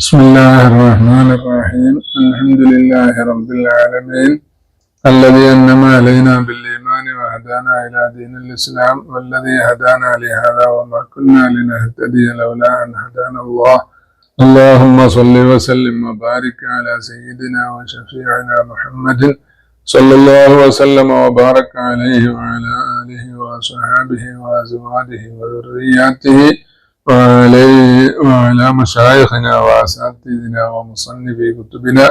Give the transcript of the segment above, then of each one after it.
بسم الله الرحمن الرحيم. الحمد لله رب العالمين. الذي أنعم علينا بالإيمان وهدانا إلى دين الإسلام والذي هدانا لهذا وما كنا لنهتدي لولا أن هدانا الله. اللهم صل وسلم وبارك على سيدنا وشفيعنا محمد صلى الله وسلم وبارك عليه وعلى آله وصحابه وأزواجه وذرياته. وعلي وعلى مشايخنا وأساتذتنا ومصنفي كتبنا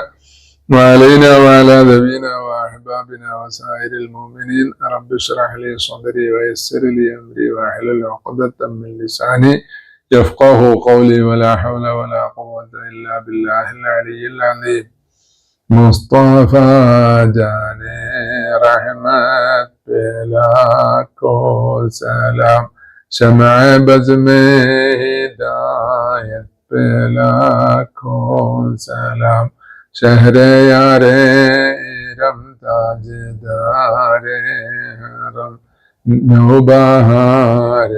وعلينا وعلى ذوينا وأحبابنا وسائر المؤمنين. رب اشرح لي صدري ويسر لي أمري واحلل عقدة من لساني يفقه قولي. ولا حول ولا قوة إلا بالله العلي العظيم. مصطفى جاني رحمت بلا كل سلام. شمع بزم دايت بلا كون سلام شهر ياري رم تاج داري رم نوبهار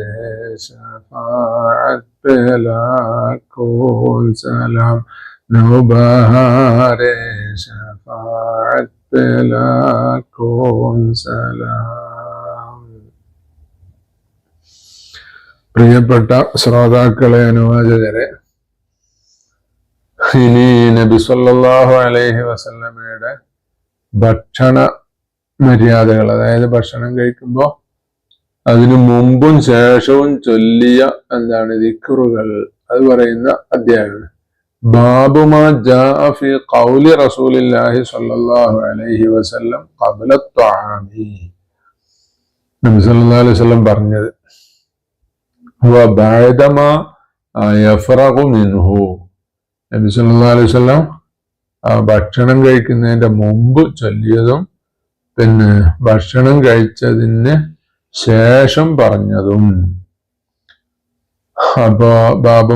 شفاعت بلا كون سلام نوبهار شفاعت بلا كون سلام പ്രിയപ്പെട്ട ശ്രോതാക്കളെ അനുവാചകരെ ഇനി നബി അലൈഹി വസല്ലമയുടെ ഭക്ഷണ മര്യാദകൾ അതായത് ഭക്ഷണം കഴിക്കുമ്പോൾ അതിനു മുമ്പും ശേഷവും ചൊല്ലിയ എന്താണ് ദിക്കുറുകൾ അത് പറയുന്ന അധ്യായമാണ്. ബാബുമാ ജാഫി കൗലി റസൂലില്ലാഹി സല്ലല്ലാഹു അലൈഹി വസല്ലം ഖബ്ല ത്വആമി നബി സല്ലല്ലാഹു അലൈഹി വസല്ലം പറഞ്ഞത് മിൻഹു നബി സല്ലല്ലാഹു അലൈഹി ആ ഭക്ഷണം കഴിക്കുന്നതിന്റെ മുമ്പ് ചൊല്ലിയതും പിന്നെ ഭക്ഷണം കഴിച്ചതിന് ശേഷം പറഞ്ഞതും. അപ്പോ ബാബു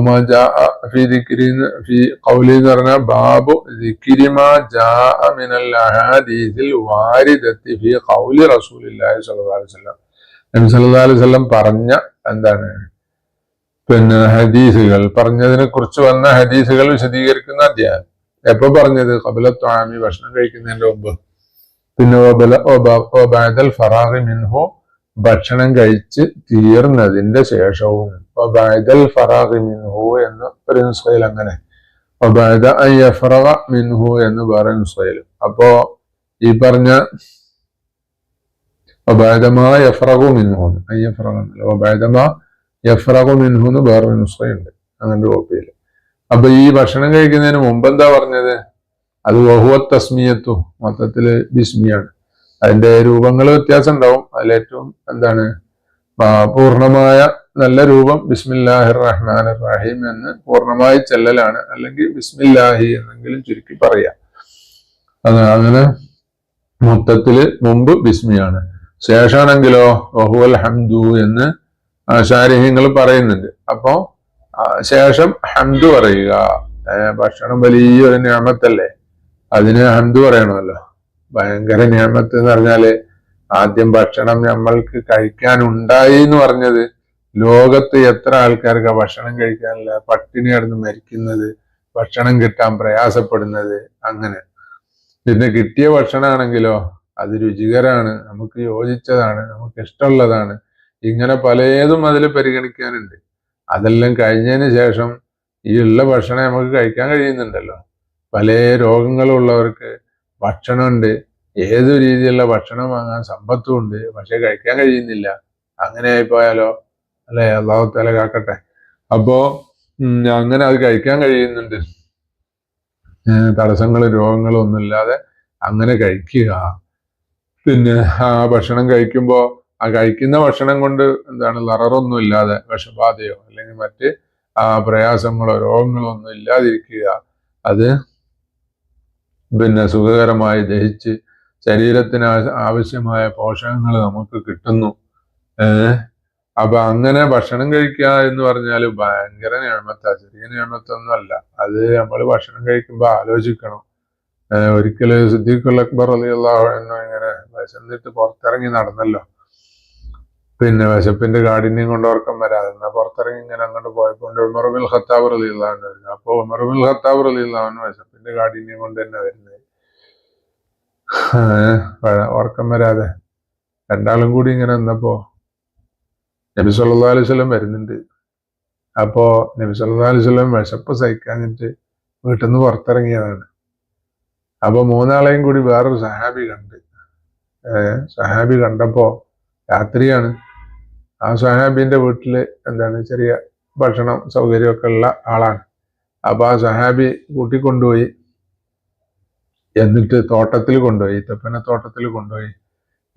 ഖൗലി എന്ന് പറഞ്ഞ ബാബു വാരിദത്തി ഫി ഖൗലി റസൂലില്ലാഹി സല്ലല്ലാഹു അലൈഹി വസല്ലം. നബി സല്ലാ അലൈഹി പറഞ്ഞ എന്താണ്? പിന്നെ ഹദീസുകൾ പറഞ്ഞതിനെ കുറിച്ച് വന്ന ഹദീസുകൾ വിശദീകരിക്കുന്ന അധ്യായം. എപ്പോ പറഞ്ഞത്? കബലത്വാമി ഭക്ഷണം കഴിക്കുന്നതിന്റെ മുമ്പ്. പിന്നെ ഒബാദൽ ഫറാഹി മിൻഹു ഭക്ഷണം കഴിച്ച് തീർന്നതിന്റെ ശേഷവും ഒബാദൽ ഫറാഹി മിൻഹു എന്ന് ഒരു നുസ്ഖയിൽ അങ്ങനെ. ഒബാദ മിൻഹു എന്ന് പറയുന്ന നുസ്ഖയിലും അപ്പോ ഈ പറഞ്ഞ ഒബാദമാ യഫറഖു മിൻഹു അയ്യഫറ ഒബാദമാ യഫ്രഖു മിൻഹു എന്ന് വേറൊരു നുസ്ഖയുണ്ട് അങ്ങനത്തെ കോപ്പിയിൽ അപ്പൊ ഈ ഭക്ഷണം കഴിക്കുന്നതിന് മുമ്പ് എന്താ പറഞ്ഞത്? അത് വഹുവ തസ്മിയത്തു. മൊത്തത്തിൽ ബിസ്മിയാണ്. അതിന്റെ രൂപങ്ങൾ വ്യത്യാസം ഉണ്ടാവും. അതിലേറ്റവും എന്താണ്? പൂർണമായ നല്ല രൂപം ബിസ്മില്ലാഹിർ റഹ്മാൻ റഹീം എന്ന് പൂർണമായി ചെല്ലലാണ്. അല്ലെങ്കിൽ ബിസ്മില്ലാഹി എന്നെങ്കിലും ചുരുക്കി പറയാം. അങ്ങനെ മൊത്തത്തിൽ മുമ്പ് ബിസ്മിയാണ്. ശേഷമാണെങ്കിലോ വഹുവൽ ഹംദു എന്ന് ശാരീഹ്യങ്ങൾ പറയുന്നുണ്ട്. അപ്പോ ശേഷം ഹംദു പറയുക. ഭക്ഷണം വലിയൊരു ഞാമത്തല്ലേ? അതിന് ഹംദു പറയണമല്ലോ. ഭയങ്കര ഞാമത്ത് എന്ന് പറഞ്ഞാൽ ആദ്യം ഭക്ഷണം നമ്മൾക്ക് കഴിക്കാനുണ്ടായി എന്ന് പറഞ്ഞത് ലോകത്ത് എത്ര ആൾക്കാർക്ക് ഭക്ഷണം കഴിക്കാനില്ല പട്ടിണി കിടന്ന് മരിക്കുന്നത് ഭക്ഷണം കിട്ടാൻ പ്രയാസപ്പെടുന്നത് അങ്ങനെ. പിന്നെ കിട്ടിയ ഭക്ഷണമാണെങ്കിലോ അത് രുചികരാണ് നമുക്ക് യോജിച്ചതാണ് നമുക്ക് ഇഷ്ടമുള്ളതാണ്. ഇങ്ങനെ പലതും അതിൽ പരിഗണിക്കാനുണ്ട്. അതെല്ലാം കഴിഞ്ഞതിന് ശേഷം ഈ ഉള്ള ഭക്ഷണം നമുക്ക് കഴിക്കാൻ കഴിയുന്നുണ്ടല്ലോ. പല രോഗങ്ങളുള്ളവർക്ക് ഭക്ഷണമുണ്ട്. ഏതു രീതിയിലുള്ള ഭക്ഷണം വാങ്ങാൻ സമ്പത്തും ഉണ്ട് പക്ഷെ കഴിക്കാൻ കഴിയുന്നില്ല. അങ്ങനെ ആയിപ്പോയാലോ? അല്ലെ? അള്ളാഹു കാക്കട്ടെ. അപ്പോ അങ്ങനെ അത് കഴിക്കാൻ കഴിയുന്നുണ്ട്. തടസ്സങ്ങളും രോഗങ്ങളും ഒന്നുമില്ലാതെ അങ്ങനെ കഴിക്കുക. പിന്നെ ആ ഭക്ഷണം കഴിക്കുമ്പോൾ ആ കഴിക്കുന്ന ഭക്ഷണം കൊണ്ട് എന്താണ് ലററൊന്നും ഇല്ലാതെ വിഷബാധയോ അല്ലെങ്കിൽ മറ്റ് ആ പ്രയാസങ്ങളോ രോഗങ്ങളോ ഒന്നും ഇല്ലാതിരിക്കുക. അത് പിന്നെ സുഖകരമായി ദഹിച്ച് ശരീരത്തിന് ആവശ്യമായ പോഷകങ്ങൾ നമുക്ക് കിട്ടുന്നു. ഏഹ് അപ്പൊ അങ്ങനെ ഭക്ഷണം കഴിക്കുക എന്ന് പറഞ്ഞാൽ ഭയങ്കര ഞാമത്ത ചെറിയ ഞാമത്തൊന്നും അല്ല. അത് നമ്മൾ ഭക്ഷണം കഴിക്കുമ്പോൾ ആലോചിക്കണം. ഒരിക്കലും സിദ്ദീഖുൽ അക്ബർ അലി അള്ളാഹു ഇങ്ങനെ വിശന്നിട്ട് പുറത്തിറങ്ങി നടന്നല്ലോ. പിന്നെ വിശപ്പിന്റെ കാഠിന്യം കൊണ്ട് ഉറക്കം വരാതെ. എന്നാ പുറത്തിറങ്ങി ഇങ്ങനെ അങ്ങോട്ട് പോയപ്പോൾ ഉമറുബിൽ ഖത്താബ് റലിയുള്ളഹാൻ വരുന്നത്. അപ്പൊ ഉമറുബിൽ ഖത്താബ് റലിയുള്ളഹാൻ വിശപ്പിന്റെ കാഠിന്യം കൊണ്ട് തന്നെ വരുന്നത്. ഉറക്കം വരാതെ. രണ്ടാളും കൂടി ഇങ്ങനെ നിന്നപ്പോ നബി സല്ലാ അലൈഹി സ്വലം വരുന്നുണ്ട്. അപ്പോ നബി സല്ലാ അലൈഹി വിശപ്പ് സഹിക്കാഞ്ഞിട്ട് വീട്ടിൽ നിന്ന് പുറത്തിറങ്ങിയതാണ്. അപ്പൊ മൂന്നാളെയും കൂടി വേറൊരു സഹാബി കണ്ട്. സഹാബി കണ്ടപ്പോ രാത്രിയാണ്. ആ സഹാബിന്റെ വീട്ടിൽ എന്താണ് ചെറിയ ഭക്ഷണം സൗകര്യമൊക്കെ ഉള്ള ആളാണ്. അപ്പൊ ആ സഹാബി കൂട്ടിക്കൊണ്ടുപോയി. എന്നിട്ട് തോട്ടത്തിൽ കൊണ്ടുപോയി ഈത്തപ്പന തോട്ടത്തിൽ കൊണ്ടുപോയി.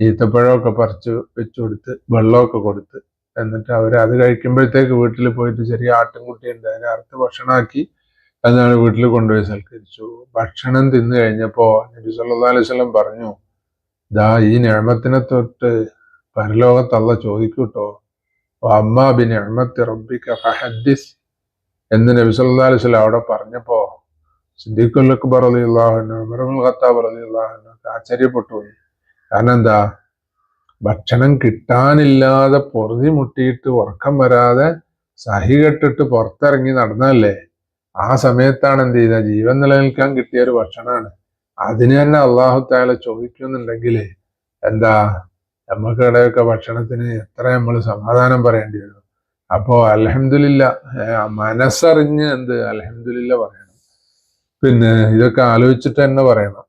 ഈത്തപ്പഴമൊക്കെ പറിച്ച് വെച്ചു കൊടുത്ത് വെള്ളമൊക്കെ കൊടുത്ത്. എന്നിട്ട് അവർ അത് കഴിക്കുമ്പോഴത്തേക്ക് വീട്ടിൽ പോയിട്ട് ചെറിയ ആട്ടിൻകുട്ടിയുണ്ട് അതിനെ അറുത്ത് ഭക്ഷണമാക്കി എന്നാണ് വീട്ടിൽ കൊണ്ടുപോയി സൽക്കരിച്ചു. ഭക്ഷണം തിന്നു കഴിഞ്ഞപ്പോ നബി സല്ലാ അലൈഹി വസല്ലം പറഞ്ഞു ദാ ഈ നിയമത്തിനെ തൊട്ട് പരലോകത്തല്ല ചോദിക്കൂട്ടോ? അമ്മ ബി നിഅമത്തി റബ്ബിക്ക ഫഹദ്ദിസ്. എന്ന് നബി സല്ലാ അലൈഹി വസല്ലം അവിടെ പറഞ്ഞപ്പോ സിദ്ദീഖുൽ അക്ബർ റളിയല്ലാഹു അൻഹു ഉമർ ഇബ്നുൽ ഖത്താബ് റളിയല്ലാഹു അൻഹു ഒക്കെ ആശ്ചര്യപ്പെട്ടു. പോയി കാരണം എന്താ? ഭക്ഷണം കിട്ടാനില്ലാതെ പൊറുതി മുട്ടിയിട്ട് ഉറക്കം വരാതെ സഹി കെട്ടിട്ട് പുറത്തിറങ്ങി നടന്നല്ലേ ആ സമയത്താണ് എന്ത് ചെയ്ത? ജീവൻ നിലനിൽക്കാൻ കിട്ടിയ ഒരു ഭക്ഷണമാണ്. അതിന് തന്നെ അള്ളാഹു താല ചോദിക്കുന്നുണ്ടെങ്കിൽ എന്താ? നമുക്കിടയൊക്കെ ഭക്ഷണത്തിന് എത്ര നമ്മൾ സമാധാനം പറയേണ്ടി വരും? അപ്പോ അലഹമില്ല മനസ്സറിഞ്ഞ് എന്ത് അലഹമില്ല പറയണം. പിന്നെ ഇതൊക്കെ ആലോചിച്ചിട്ട് തന്നെ പറയണം.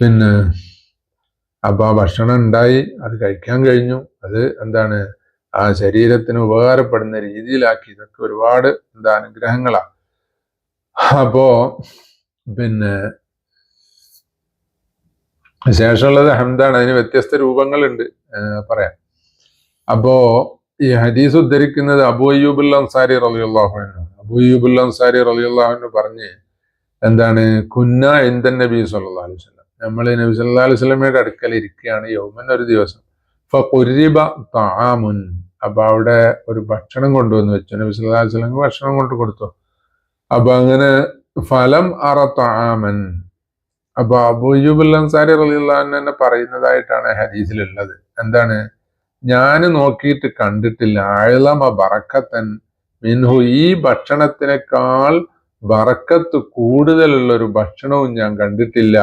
പിന്നെ അപ്പൊ ആ ഭക്ഷണം ഉണ്ടായി അത് കഴിക്കാൻ കഴിഞ്ഞു. അത് എന്താണ്? ആ ശരീരത്തിന് ഉപകാരപ്പെടുന്ന രീതിയിലാക്കി. ഇതൊക്കെ ഒരുപാട് എന്താ അനുഗ്രഹങ്ങളാണ് അപ്പോ പിന്നെ ശേഷമുള്ളത് ഹംദാണ്. അതിന് വ്യത്യസ്ത രൂപങ്ങളുണ്ട് പറയാം. അപ്പോ ഈ ഹദീസ് ഉദ്ധരിക്കുന്നത് അബു അയ്യൂബുൽ അൻസാരി അൻഹു അബു അയ്യൂബുൽ അൻസാരി അൻഹു പറഞ്ഞ് എന്താണ്? കുന്ന എന്തൻ നബി സല്ലല്ലാഹു അലൈഹി വസല്ലം. നമ്മൾ നബി സല്ലല്ലാഹു അലൈഹി വസല്ലമയുടെ അടുക്കൽ ഇരിക്കുകയാണ് യൗമൻ ഒരു ദിവസം. ഫഖുരിബ തആമുൻ. അപ്പൊ അവിടെ ഒരു ഭക്ഷണം കൊണ്ടുവന്ന് വെച്ചു. നബി വസല്ലം ഭക്ഷണം കൊണ്ട് കൊടുത്തു. അപ്പൊ അങ്ങനെ ഫലം അറത്താമൻ അപ്പൊ അബൂ അയ്യൂബുൽ അൻസാരി തന്നെ പറയുന്നതായിട്ടാണ് ഹദീസിലുള്ളത്. എന്താണ്? ഞാൻ നോക്കിയിട്ട് കണ്ടിട്ടില്ല. അഴലമ ബറക്കത്തൻ മിൻഹു. ഈ ഭക്ഷണത്തിനേക്കാൾ ബറക്കത്ത് കൂടുതലുള്ള ഒരു ഭക്ഷണവും ഞാൻ കണ്ടിട്ടില്ല.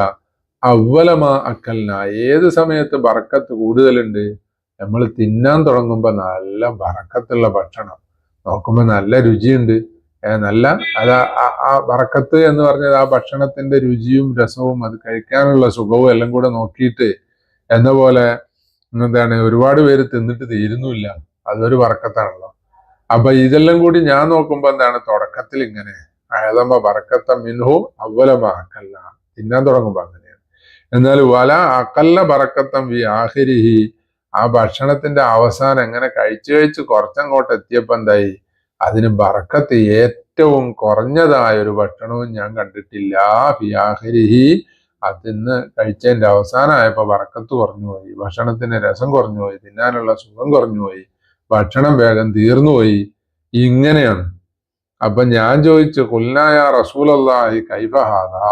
അവലമ അക്കലിന ഏത് സമയത്ത് ബറക്കത്ത് കൂടുതലുണ്ട്? നമ്മൾ തിന്നാൻ തുടങ്ങുമ്പോൾ നല്ല വറക്കത്തുള്ള ഭക്ഷണം. നോക്കുമ്പോൾ നല്ല രുചിയുണ്ട്. നല്ല അത് ആ- വറക്കത്ത് എന്ന് പറഞ്ഞത് ആ ഭക്ഷണത്തിന്റെ രുചിയും രസവും അത് കഴിക്കാനുള്ള സുഖവും എല്ലാം കൂടെ നോക്കിയിട്ട് എന്ന പോലെ എന്താണ് ഒരുപാട് പേര് തിന്നിട്ട് തീരുന്നില്ല അതൊരു വറക്കത്താണല്ലോ. അപ്പൊ ഇതെല്ലാം കൂടി ഞാൻ നോക്കുമ്പോ എന്താണ് തുടക്കത്തിൽ ഇങ്ങനെ അഴതമ്മ വറക്കത്ത മിൻഹു അവലമ അക്കല്ല. തിന്നാൻ തുടങ്ങുമ്പോ അങ്ങനെയാണ്. എന്നാൽ വല അക്കല്ല വറക്കത്തം വി ആഹിരിഹി ആ ഭക്ഷണത്തിന്റെ അവസാനം എങ്ങനെ കഴിച്ചു കഴിച്ച് കുറച്ചങ്ങോട്ട് എത്തിയപ്പോ എന്തായി? അതിന് ബറക്കത്ത് ഏറ്റവും കുറഞ്ഞതായ ഒരു ഭക്ഷണവും ഞാൻ കണ്ടിട്ടില്ല. ഫിയാഹരിഹി അതിന്ന് കഴിച്ചതിന്റെ അവസാനമായപ്പോ വറക്കത്ത് കുറഞ്ഞുപോയി. ഭക്ഷണത്തിന് രസം കുറഞ്ഞുപോയി. തിന്നാനുള്ള സുഖം കുറഞ്ഞുപോയി. ഭക്ഷണം വേഗം തീർന്നുപോയി. ഇങ്ങനെയാണ്. അപ്പൊ ഞാൻ ചോദിച്ചു കുൽനായ റസൂലല്ലാഹി കൈഫഹാദാ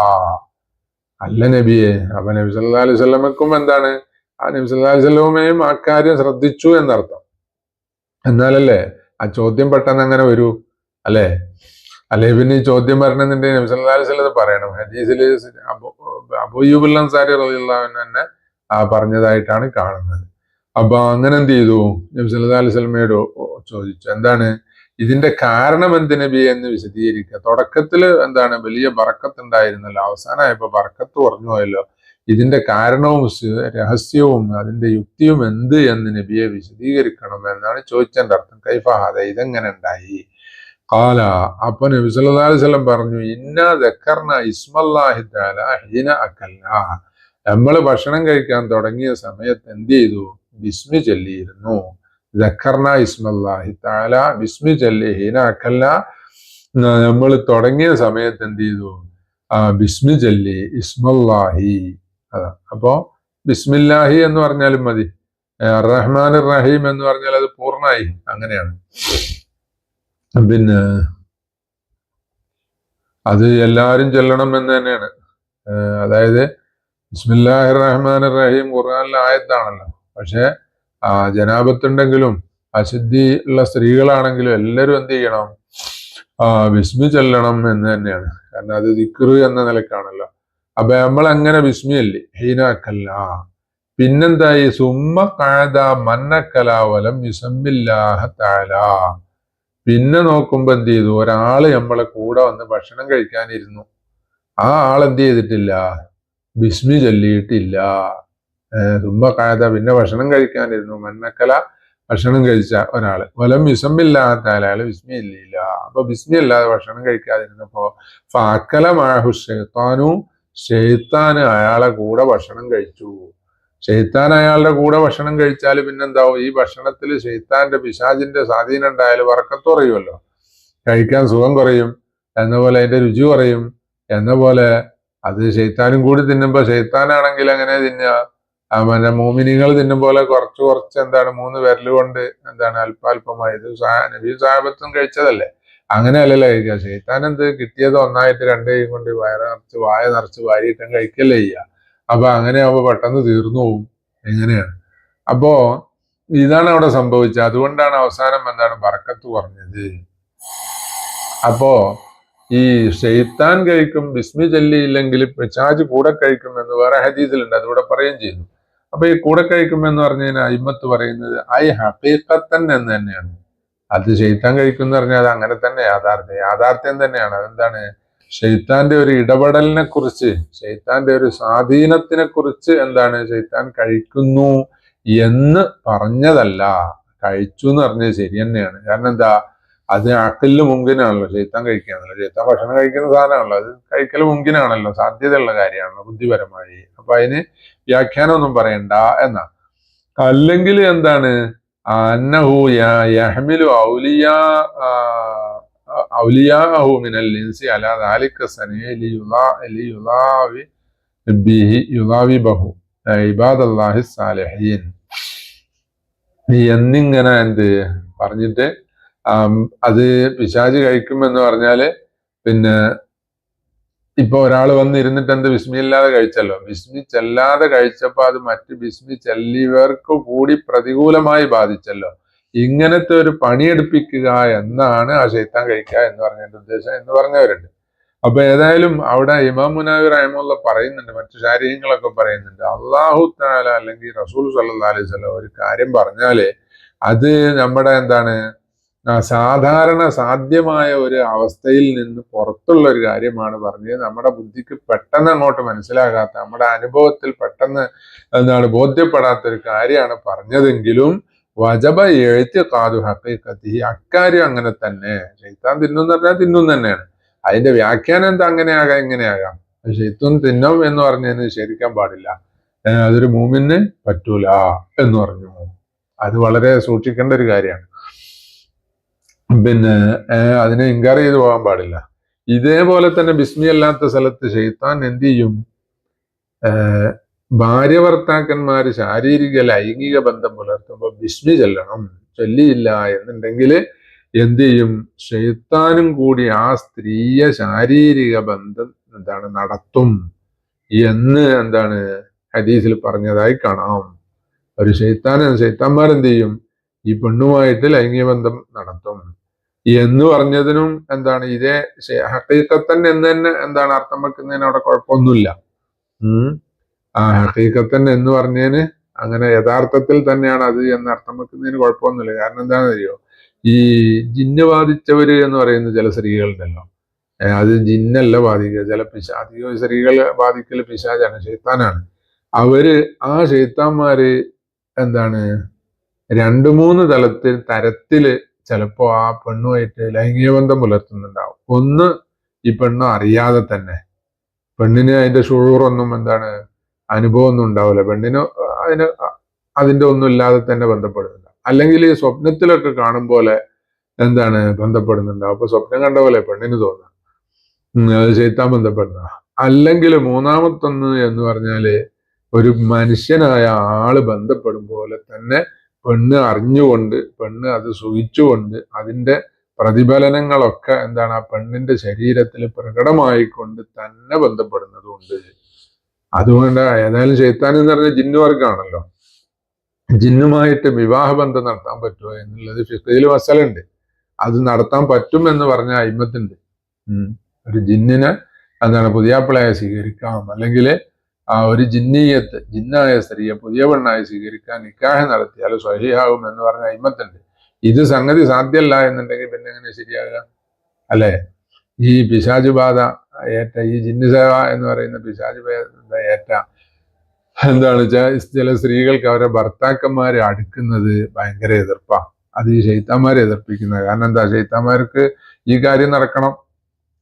അല്ല നബിയെ അപ്പൊ നബി സല്ലല്ലാഹു അലൈഹി വസല്ലമക്കും എന്താണ്? ആ നബി സല്ലല്ലാഹു അലൈഹി വസല്ലമയും ആ ശ്രദ്ധിച്ചു എന്നർത്ഥം. എന്നാലല്ലേ ആ ചോദ്യം പെട്ടെന്ന് അങ്ങനെ വരൂ? അല്ലേ? അല്ലേ പിന്നെ ഈ ചോദ്യം വരണമെന്നുണ്ടെങ്കിൽ നബി സല്ലല്ലാഹു അലൈഹി വസല്ലം ഇത് പറയണം ഹദീസിൽ അബൂയൂബുൽ അൻസാരി അൻഹു തന്നെ ആ പറഞ്ഞതായിട്ടാണ് കാണുന്നത്. അപ്പൊ അങ്ങനെ എന്ത് ചെയ്തു? നബി സല്ലല്ലാഹു അലൈഹി വസല്ലമയോട് ചോദിച്ചു എന്താണ്? ഇതിന്റെ കാരണം എന്ത് നബി എന്ന് വിശദീകരിക്കുക തുടക്കത്തിൽ എന്താണ്? വലിയ ബറക്കത്ത് ഉണ്ടായിരുന്നല്ലോ അവസാനമായപ്പോ ബറക്കത്ത് കുറഞ്ഞു പോയല്ലോ. ഇതിന്റെ കാരണവും രഹസ്യവും അതിന്റെ യുക്തിയും എന്ത് എന്ന് നബിയെ വിശദീകരിക്കണം എന്നാണ് ചോദിച്ചതിന്റെ അർത്ഥം. കൈഫാഹത ഇതെങ്ങനെ ഉണ്ടായി? കാല അപ്പൊ നബി സല്ലാ വസല്ലം പറഞ്ഞു ഇന്ന ദക്കർന ഇസ്മല്ലാഹി ഹീന അക്കല്ല നമ്മൾ ഭക്ഷണം കഴിക്കാൻ തുടങ്ങിയ സമയത്ത് എന്ത് ചെയ്തു? ബിസ്മി ചൊല്ലിയിരുന്നു. ദക്കർന ഇസ്മല്ലാഹി തആല ബിസ്മി ചൊല്ലി ഹീന അക്കല്ല നമ്മൾ തുടങ്ങിയ സമയത്ത് എന്ത് ചെയ്തു? ബിസ്മി ചൊല്ലി ഇസ്മല്ലാഹി. അതാ. അപ്പോ ബിസ്മില്ലാഹി എന്ന് പറഞ്ഞാലും മതി. റഹ്മാൻ റഹീം എന്ന് പറഞ്ഞാൽ അത് പൂർണമായി അങ്ങനെയാണ്. പിന്നെ അത് എല്ലാവരും ചൊല്ലണം എന്ന് തന്നെയാണ്. അതായത് ബിസ്മില്ലാഹി റഹ്മാൻ റഹീം ഖുർആാനിലെ ആയത്താണല്ലോ. പക്ഷെ ജനാപത്തുണ്ടെങ്കിലും അശുദ്ധി ഉള്ള സ്ത്രീകളാണെങ്കിലും എല്ലാവരും എന്ത് ചെയ്യണം? ആ വിസ്മി ചെല്ലണം എന്ന് തന്നെയാണ്. കാരണം അത് ദിക്റ് എന്ന നിലക്കാണല്ലോ. അപ്പൊ നമ്മൾ അങ്ങനെ വിസ്മിയല്ലേ ഹീനാക്കല്ല പിന്നെന്തായി? സുമ്മ കഴത മന്നക്കലാവലം വിസമ്മില്ലാഹ താല പിന്നെ നോക്കുമ്പോ എന്ത് ചെയ്തു? ഒരാൾ നമ്മളെ കൂടെ വന്ന് ഭക്ഷണം കഴിക്കാനിരുന്നു. ആ ആൾ എന്ത് ചെയ്തിട്ടില്ല? ബിസ്മി ചൊല്ലിയിട്ടില്ല. സുമ്മ കഴത പിന്നെ ഭക്ഷണം കഴിക്കാനിരുന്നു. മന്നക്കല ഭക്ഷണം കഴിച്ച ഒരാൾ. വലം വിസമ്മില്ലാത്ത അയാൾ വിസ്മി ഇല്ലില്ല. അപ്പൊ വിസ്മി അല്ലാതെ ഭക്ഷണം കഴിക്കാതിരുന്നപ്പോ ഫാക്കല മാഹു ഷെയ്ത്താന് അയാളെ കൂടെ ഭക്ഷണം കഴിച്ചു. ഷെയ്ത്താൻ അയാളുടെ കൂടെ ഭക്ഷണം കഴിച്ചാൽ പിന്നെന്താവും? ഈ ഭക്ഷണത്തിൽ ഷെയ്ത്താന്റെ പിശാജിന്റെ സ്വാധീനം ഉണ്ടായാൽ വറക്കത്ത് കുറയുമല്ലോ. കഴിക്കാൻ സുഖം കുറയും. എന്ന പോലെ അതിന്റെ രുചി കുറയും. എന്ന പോലെ അത് ഷെയ്ത്താനും കൂടി തിന്നുമ്പോ ഷെയ്ത്താനാണെങ്കിൽ അങ്ങനെ തിന്നുക? മറ്റേ മോമിനികൾ തിന്നും പോലെ കുറച്ച് കുറച്ച് എന്താണ് മൂന്ന് വിരലുകൊണ്ട് എന്താണ് അല്പാൽപമായത്? നബി സാഹബത്തും കഴിച്ചതല്ലേ? അങ്ങനെയല്ലല്ലോ കഴിക്കുക ഷെയ്ത്താൻ എന്ത് കിട്ടിയത് ഒന്നായിട്ട് രണ്ട് കൈ കൊണ്ട് വയറ് നിറച്ച് വായ നിറച്ച് വാരിയിട്ടും കഴിക്കല്ലേ ചെയ്യുക. അപ്പൊ അങ്ങനെ ആവുമ്പോ പെട്ടെന്ന് തീർന്നു പോവും. എങ്ങനെയാണ്? അപ്പോ ഇതാണ് അവിടെ സംഭവിച്ചത്. അതുകൊണ്ടാണ് അവസാനം എന്താണ് വറക്കത്ത് പറഞ്ഞത്. അപ്പോ ഈ ഷെയ്ത്താൻ കഴിക്കും ബിസ്മി ചൊല്ലിയില്ലെങ്കിൽ പിശാജ് കൂടെ കഴിക്കും എന്ന് വേറെ ഹദീസിലുണ്ട്. അതിവിടെ പറയുകയും ചെയ്യുന്നു അപ്പൊ ഈ കൂടെ കഴിക്കും എന്ന് പറഞ്ഞു കഴിഞ്ഞാൽ അയിമത്ത് പറയുന്നത് ഐ ഹക്കീക്കത്തൻ എന്ന് തന്നെയാണ്. അത് ഷെയ്ത്താൻ കഴിക്കും എന്ന് പറഞ്ഞാൽ അത് അങ്ങനെ തന്നെ യാഥാർത്ഥ്യം. യാഥാർത്ഥ്യം തന്നെയാണ്. അതെന്താണ്? ഷെയ്ത്താന്റെ ഒരു ഇടപെടലിനെ കുറിച്ച് ഷെയ്ത്താന്റെ ഒരു സ്വാധീനത്തിനെ കുറിച്ച് എന്താണ് ഷെയ്ത്താൻ കഴിക്കുന്നു എന്ന് പറഞ്ഞതല്ല. കഴിച്ചു എന്ന് പറഞ്ഞത് ശരി തന്നെയാണ്. കാരണം എന്താ? അത് അക്കലിൽ മുമ്പിനാണല്ലോ ഷെയ്ത്താൻ കഴിക്കുകയാണല്ലോ ഷെയ്ത്താൻ ഭക്ഷണം കഴിക്കുന്ന സാധനമാണല്ലോ. അത് കഴിക്കൽ മുമ്പിനാണല്ലോ. സാധ്യതയുള്ള കാര്യമാണല്ലോ ബുദ്ധിപരമായി. അപ്പൊ അതിന് വ്യാഖ്യാനമൊന്നും പറയണ്ട എന്നാ. അല്ലെങ്കിൽ എന്താണ്? അന്നഹു യഹ്മിലു ഔലിയാ ഔലിയാഹു മിനൽ ഇൻസി അലാ ദാലിക സനയ ലിയുലാ ലിയുലാവി ബിഹി യുലാവി ബഹു ഇബാദല്ലാഹി സാലിഹീൻ. എന്നിങ്ങനെ എന്ത് പറഞ്ഞിട്ട് അത് പിശാജ് കഴിക്കുമെന്ന് പറഞ്ഞാൽ പിന്നെ ഇപ്പൊ ഒരാൾ വന്നിരുന്നിട്ട് എന്ത് വിസ്മിയില്ലാതെ കഴിച്ചല്ലോ? ബിസ്മി ചെല്ലാതെ കഴിച്ചപ്പോ അത് മറ്റ് ബിസ്മി ചെല്ലിയവർക്ക് കൂടി പ്രതികൂലമായി ബാധിച്ചല്ലോ. ഇങ്ങനത്തെ ഒരു പണിയെടുപ്പിക്കുക എന്നാണ് ആ ശൈത്താൻ കഴിക്കുക എന്ന് പറഞ്ഞതിന്റെ ഉദ്ദേശം എന്ന് പറഞ്ഞവരുണ്ട്. അപ്പൊ ഏതായാലും അവിടെ ഇമാം മുനാവിർ അയമുള്ള പറയുന്നുണ്ട് മറ്റു ശാരീരങ്ങളൊക്കെ പറയുന്നുണ്ട്. അള്ളാഹു താല അല്ലെങ്കിൽ റസൂൽ സല്ലാ അലൈഹി സ്വലം ഒരു കാര്യം പറഞ്ഞാൽ അത് നമ്മുടെ എന്താണ് സാധാരണ സാധ്യമായ ഒരു അവസ്ഥയിൽ നിന്ന് പുറത്തുള്ള ഒരു കാര്യമാണ് പറഞ്ഞത്. നമ്മുടെ ബുദ്ധിക്ക് പെട്ടെന്ന് അങ്ങോട്ട് മനസ്സിലാകാത്ത നമ്മുടെ അനുഭവത്തിൽ പെട്ടെന്ന് എന്താണ് ബോധ്യപ്പെടാത്ത ഒരു കാര്യമാണ് പറഞ്ഞതെങ്കിലും വജബ എഴുത്ത് കാതു ഹക്കീക്കത്തി അക്കാര്യം അങ്ങനെ തന്നെ. ഷെയ്ത്താൻ തിന്നും എന്ന് പറഞ്ഞാൽ തിന്നും തന്നെയാണ്. അതിന്റെ വ്യാഖ്യാനം എന്താ അങ്ങനെയാകാം ഇങ്ങനെയാകാം. ഷെയ്ത്തും തിന്നും എന്ന് പറഞ്ഞതിന് ശരിക്കാൻ പാടില്ല. അതൊരു മൂമിന് പറ്റൂല എന്ന് പറഞ്ഞു. അത് വളരെ സൂക്ഷിക്കേണ്ട ഒരു കാര്യമാണ്. പിന്നെ അതിനെ എൻകറ് ചെയ്ത് പോകാൻ പാടില്ല. ഇതേപോലെ തന്നെ ബിസ്മി അല്ലാത്ത സ്ഥലത്ത് ഷെയ്ത്താൻ എന്ത് ചെയ്യും? ഭാര്യ ഭർത്താക്കന്മാര് ശാരീരിക ലൈംഗിക ബന്ധം പുലർത്തുമ്പോൾ ബിസ്മി ചെല്ലണം ചൊല്ലിയില്ല എന്നുണ്ടെങ്കിൽ എന്ത് ചെയ്യും? ഷെയ്ത്താനും കൂടി ആ സ്ത്രീയെ ശാരീരിക ബന്ധം എന്താണ് നടത്തും എന്ന് എന്താണ് ഹദീസിൽ പറഞ്ഞതായി കാണാം. ഒരു ഷെയ്ത്താൻ ഷെയ്ത്താന്മാരെന്ത് ചെയ്യും? ഈ പെണ്ണുമായിട്ട് ലൈംഗിക ബന്ധം നടത്തും. എന്ന് പറഞ്ഞതിനും എന്താണ് ഇതേ ഹക്കീക്കത്തൻ എന്ന് തന്നെ എന്താണ് അർത്ഥം വെക്കുന്നതിന് അവിടെ കുഴപ്പമൊന്നുമില്ല. ഉം. ആ ഹക്കീക്കത്തൻ എന്ന് പറഞ്ഞതിന് അങ്ങനെ യഥാർത്ഥത്തിൽ തന്നെയാണ് അത് എന്ന് അർത്ഥം വെക്കുന്നതിന് കുഴപ്പമൊന്നുമില്ല. കാരണം എന്താണെന്ന് അറിയോ? ഈ ജിന്ന് ബാധിച്ചവര് എന്ന് പറയുന്ന ചില സ്ത്രീകളുണ്ടല്ലോ. അത് ജിന്നല്ല ബാധിക്കുക. ചില പിശാ അധികം സ്ത്രീകൾ ബാധിക്കൽ പിശാചാണ് ഷെയ്ത്താനാണ് അവർ ആ ഷെയ്ത്താന്മാര് എന്താണ് രണ്ടു മൂന്ന് തലത്തിൽ തരത്തിൽ ചിലപ്പോ ആ പെണ്ണുമായിട്ട് ലൈംഗിക ബന്ധം പുലർത്തുന്നുണ്ടാവും. ഒന്ന് ഈ പെണ്ണ് അറിയാതെ തന്നെ. പെണ്ണിന് അതിന്റെ ഷുഴൂറൊന്നും എന്താണ് അനുഭവം ഒന്നും ഉണ്ടാവില്ല. പെണ്ണിന് അതിന് അതിന്റെ ഒന്നും ഇല്ലാതെ തന്നെ ബന്ധപ്പെടുന്നുണ്ട്. അല്ലെങ്കിൽ ഈ സ്വപ്നത്തിലൊക്കെ കാണും പോലെ എന്താണ് ബന്ധപ്പെടുന്നുണ്ടാവും അപ്പൊ സ്വപ്നം കണ്ട പോലെ പെണ്ണിന് തോന്നാം. അത് ചെയ്ത്താൻ ബന്ധപ്പെടുന്ന അല്ലെങ്കിൽ മൂന്നാമത്തൊന്ന് എന്ന് പറഞ്ഞാൽ ഒരു മനുഷ്യനായ ആൾ ബന്ധപ്പെടും പോലെ തന്നെ പെണ്ണ് അറിഞ്ഞുകൊണ്ട് പെണ്ണ് അത് സുഖിച്ചുകൊണ്ട് അതിന്റെ പ്രതിഫലനങ്ങളൊക്കെ എന്താണ് ആ പെണ്ണിന്റെ ശരീരത്തിൽ പ്രകടമായിക്കൊണ്ട് തന്നെ ബന്ധപ്പെടുന്നതുകൊണ്ട് അതുകൊണ്ട് ഏതായാലും ചെയ്ത്താൻ എന്ന് പറഞ്ഞ ജിന്നുവർക്കാണല്ലോ ജിന്നുമായിട്ട് വിവാഹബന്ധം നടത്താൻ പറ്റുമോ എന്നുള്ളത് ഫിഖയിൽ മസലുണ്ട് അത് നടത്താൻ പറ്റും എന്ന് പറഞ്ഞ അയിമത്തുണ്ട്. ഒരു ജിന്നിനെ എന്താണ് പുതിയാപ്പിളയെ സ്വീകരിക്കാം. അല്ലെങ്കിൽ ആ ഒരു ജിന്നീയത്ത് ജിന്നായ സ്ത്രീയെ പുതിയ പെണ്ണായി സ്വീകരിക്കാൻ നിക്കാഹ് നടത്തിയാൽ സ്വഹിയാകും എന്ന് പറഞ്ഞ അയിമത്തുണ്ട്. ഇത് സംഗതി സാധ്യമല്ല എന്നുണ്ടെങ്കിൽ പിന്നെ എങ്ങനെ ശരിയാകുക? അല്ലെ? ഈ പിശാചു ബാധ ഏറ്റ ഈ ജിന്നുസേവ എന്ന് പറയുന്ന ബാധ ഏറ്റ എന്താണ് വെച്ചാൽ ചില സ്ത്രീകൾക്ക് അവരെ ഭർത്താക്കന്മാരെ അടുക്കുന്നത് ഭയങ്കര എതിർപ്പാ. അത് ഈ ശൈത്താന്മാരെ എതിർപ്പിക്കുന്നത് കാരണം എന്താ? ശൈത്താന്മാർക്ക് ഈ കാര്യം നടക്കണം.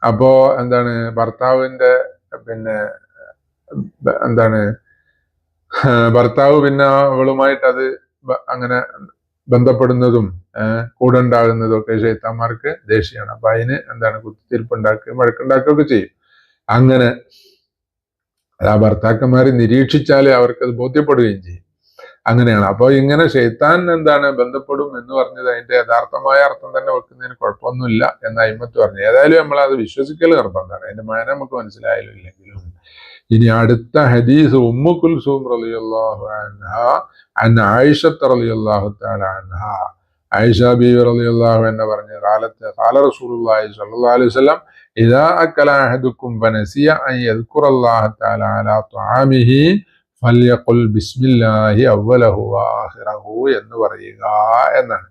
അപ്പോ എന്താണ്? ഭർത്താവിന്റെ പിന്നെ എന്താണ് ഭർത്താവ് പിന്നെ അവളുമായിട്ട് അത് അങ്ങനെ ബന്ധപ്പെടുന്നതും കൂടെ ഉണ്ടാകുന്നതും ഒക്കെ ശൈത്താന്മാർക്ക് ദേഷ്യമാണ്. അപ്പൊ അതിന് എന്താണ് കുത്തിത്തിരിപ്പുണ്ടാക്കുകയും വഴക്കുണ്ടാക്കുകയൊക്കെ ചെയ്യും. അങ്ങനെ ആ ഭർത്താക്കന്മാരെ നിരീക്ഷിച്ചാലേ അത് ബോധ്യപ്പെടുകയും ചെയ്യും. അങ്ങനെയാണ്. അപ്പോൾ ഇങ്ങനെ ഷെയ്ത്താൻ എന്താണ് ബന്ധപ്പെടും എന്ന് പറഞ്ഞത് അതിന്റെ യഥാർത്ഥമായ അർത്ഥം തന്നെ വെക്കുന്നതിന് കുഴപ്പമൊന്നുമില്ല എന്ന് അയിമത്ത് പറഞ്ഞു. ഏതായാലും നമ്മൾ അത് വിശ്വസിക്കൽ നിർബന്ധമാണ്. അതിന്റെ മാന നമുക്ക് മനസ്സിലായാലും ഇല്ലെങ്കിലും. ഇനി അടുത്ത ഹദീസ് ഉമ്മു കുൽസൂം റളിയല്ലാഹു അൻഹ അൻ ആയിഷത്ത് റളിയല്ലാഹു തആല അൻഹ. ആയിഷ ബീവി റളിയല്ലാഹു അൻഹ പറഞ്ഞ കാലത്ത് കാല റസൂലുള്ളാഹി സ്വല്ലല്ലാഹു അലൈഹി വസല്ലം ഇദാ അക്കല അഹദുക്കും അൻ യദ്കുറല്ലാഹ തആല അലാ തുആമിഹി ഫല്യഖുൽ ബിസ്മില്ലാഹി അവ്വലഹു വാഹിറഹു എന്ന് പറയുക എന്നാണ്.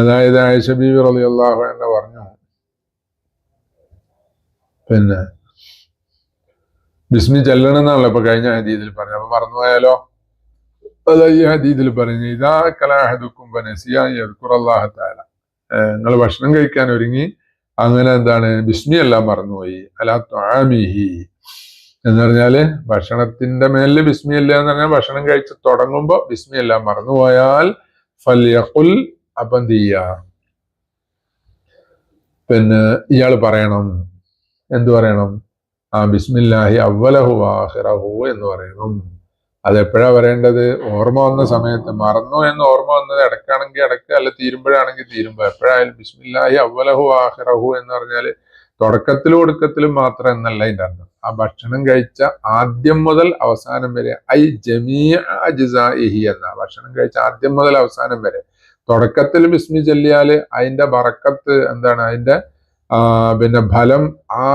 അതായത് ആയിഷ ബീവി റളിയല്ലാഹു അൻഹ പറഞ്ഞു. പിന്നെ ബിസ്മി ചെല്ലണം എന്നാണല്ലോ ഇപ്പൊ കഴിഞ്ഞ ഹദീദിൽ പറഞ്ഞു അപ്പൊ മറന്നുപോയാലോ? അതാ ഈ ഹദീദിൽ പറഞ്ഞു ഇതാ കലാഹദുക്കും തആല. നിങ്ങൾ ഭക്ഷണം കഴിക്കാൻ ഒരുങ്ങി അങ്ങനെ എന്താണ് ബിസ്മി എല്ലാം മറന്നുപോയി. അലാ ത്വാമിഹി. എന്ന് പറഞ്ഞാൽ ഭക്ഷണത്തിന്റെ മേലിൽ ബിസ്മി അല്ല എന്ന് പറഞ്ഞാൽ ഭക്ഷണം കഴിച്ച് തുടങ്ങുമ്പോ ബിസ്മി എല്ലാം മറന്നുപോയാൽ ഫല്യഖുൽ അപ്പം എന്ത് പിന്നെ ഇയാൾ പറയണം. എന്തു പറയണം? ആ ബിസ്മില്ലാഹി അവലഹു ആഹിറഹു എന്ന് പറയണം അതെപ്പോഴാ വരേണ്ടത്? ഓർമ്മ വന്ന സമയത്ത്. മറന്നു എന്ന് ഓർമ്മ വന്നത് ഇടയ്ക്കാണെങ്കിൽ ഇടയ്ക്ക് അല്ല തീരുമ്പോഴാണെങ്കിൽ തീരുമ്പോ. എപ്പോഴായാലും ബിസ്മില്ലാഹി അവലഹു ആഹിറഹു എന്ന് പറഞ്ഞാൽ തുടക്കത്തിലും ഒടുക്കത്തിലും മാത്രം എന്നല്ല അതിന്റെ അർത്ഥം. ആ ഭക്ഷണം കഴിച്ച ആദ്യം മുതൽ അവസാനം വരെ ഐ ജമീ അജിസാഇഹി എന്ന ഭക്ഷണം കഴിച്ച ആദ്യം മുതൽ അവസാനം വരെ. തുടക്കത്തിൽ ബിസ്മി ചൊല്ലിയാൽ അതിന്റെ ബറക്കത്ത് എന്താണ്? അതിന്റെ പിന്നെ ഫലം ആ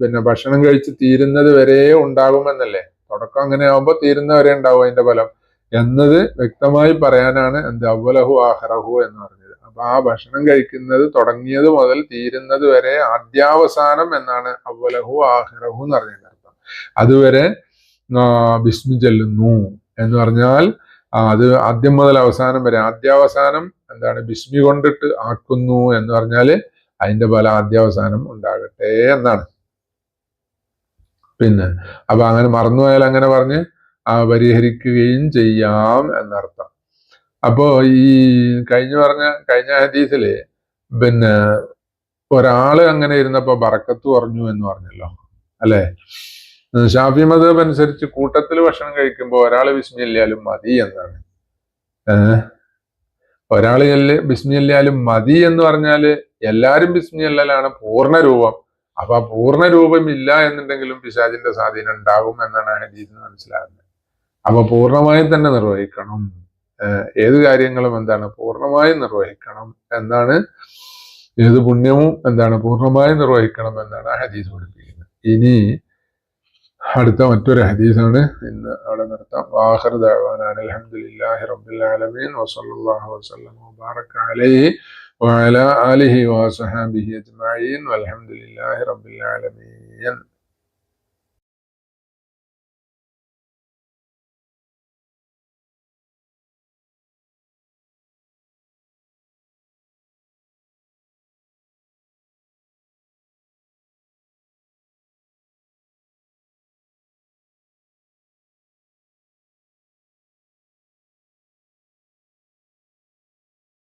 പിന്നെ ഭക്ഷണം കഴിച്ച് തീരുന്നത് വരെ ഉണ്ടാകുമെന്നല്ലേ? തുടക്കം അങ്ങനെ ആവുമ്പോൾ തീരുന്ന വരെ ഉണ്ടാവും അതിന്റെ ഫലം. എന്നത് വ്യക്തമായി പറയാനാണ് എന്ത് അവലഹു ആഹ്റഹു എന്ന് പറഞ്ഞത്. അപ്പൊ ആ ഭക്ഷണം കഴിക്കുന്നത് തുടങ്ങിയത് മുതൽ തീരുന്നത് വരെ ആദ്യാവസാനം എന്നാണ് അവലഹു ആഹ്റഹു എന്ന് പറഞ്ഞതിന്റെ അർത്ഥം. അതുവരെ ആ, ബിസ്മി ചെല്ലുന്നു എന്ന് പറഞ്ഞാൽ അത് ആദ്യം മുതൽ അവസാനം വരെ. ആദ്യാവസാനം എന്താണ്? ബിസ്മി കൊണ്ടിട്ട് ആക്കുന്നു എന്ന് പറഞ്ഞാൽ അതിന്റെ പല ആദ്യാവസാനം ഉണ്ടാകട്ടെ എന്നാണ്. പിന്നെ അപ്പൊ അങ്ങനെ മറന്നുപോയാൽ അങ്ങനെ പറഞ്ഞ് പരിഹരിക്കുകയും ചെയ്യാം എന്നർത്ഥം. അപ്പോ ഈ കഴിഞ്ഞു പറഞ്ഞ കഴിഞ്ഞ ഹദീസിൽ പിന്നെ ഒരാൾ അങ്ങനെ ഇരുന്നപ്പോ ബറക്കത്ത് കുറഞ്ഞു എന്ന് പറഞ്ഞല്ലോ അല്ലെ? ഷാഫി മതബ് അനുസരിച്ച് കൂട്ടത്തിൽ ഭക്ഷണം കഴിക്കുമ്പോൾ ഒരാൾ വിസ്മയില്ലാലും മതി എന്നാണ്. ഏഹ്? ഒരാൾ ചെല്ല് ബിസ്മി ചെല്ലിയാലും മതി എന്ന് പറഞ്ഞാൽ എല്ലാരും ബിസ്മിയല്ലാണ് പൂർണ രൂപം. അപ്പൊ ആ പൂർണ രൂപം ഇല്ല എന്നുണ്ടെങ്കിലും പിശാചിന്റെ സ്വാധീനം ഉണ്ടാകും എന്നാണ് ഹദീസിന് മനസ്സിലാകുന്നത്. അപ്പൊ പൂർണമായും തന്നെ നിർവഹിക്കണം. ഏത് കാര്യങ്ങളും എന്താണ് പൂർണമായും നിർവഹിക്കണം എന്നാണ് ഏത് പുണ്യവും എന്താണ് പൂർണമായും നിർവഹിക്കണം എന്നാണ് ഹദീസ് പഠിപ്പിക്കുന്നത്. ഇനി അടുത്ത മറ്റൊരു ഹദീസാണ് ഇന്ന് അവിടെ നിർത്താം വാഹർ ദഅവാനാൻ അൽഹംദുലില്ലാഹി റബ്ബിൽ ആലമീൻ വസല്ലല്ലാഹു വസല്ലം വബാറക അലൈഹി وعلى آله وصحبه أجمعين والحمد لله رب العالمين